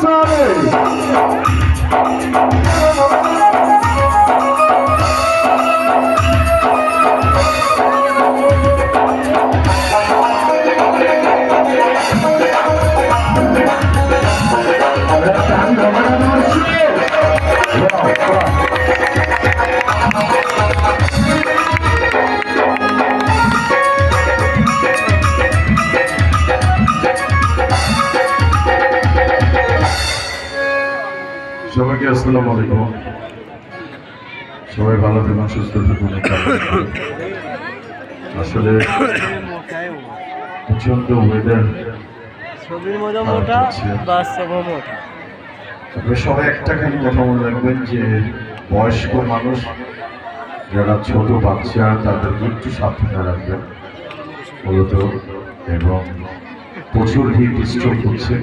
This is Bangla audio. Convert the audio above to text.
স্বামী সবাইকে আসসালামু আলাইকুম। সবাই ভালো থাকুন সুস্থ থাকুন। আসলে প্রচণ্ড ওয়েদার ছবির মতো মোটা বাস্তবও মোটা। তবে সবাই একটা খালি কথা মনে রাখবেন যে বয়স্ক মানুষ যারা ছোট বাচ্চা তাদেরকে একটু সাবধানে রাখবেন মূলত এবং প্রচুর হিট স্ট্রোক হচ্ছে।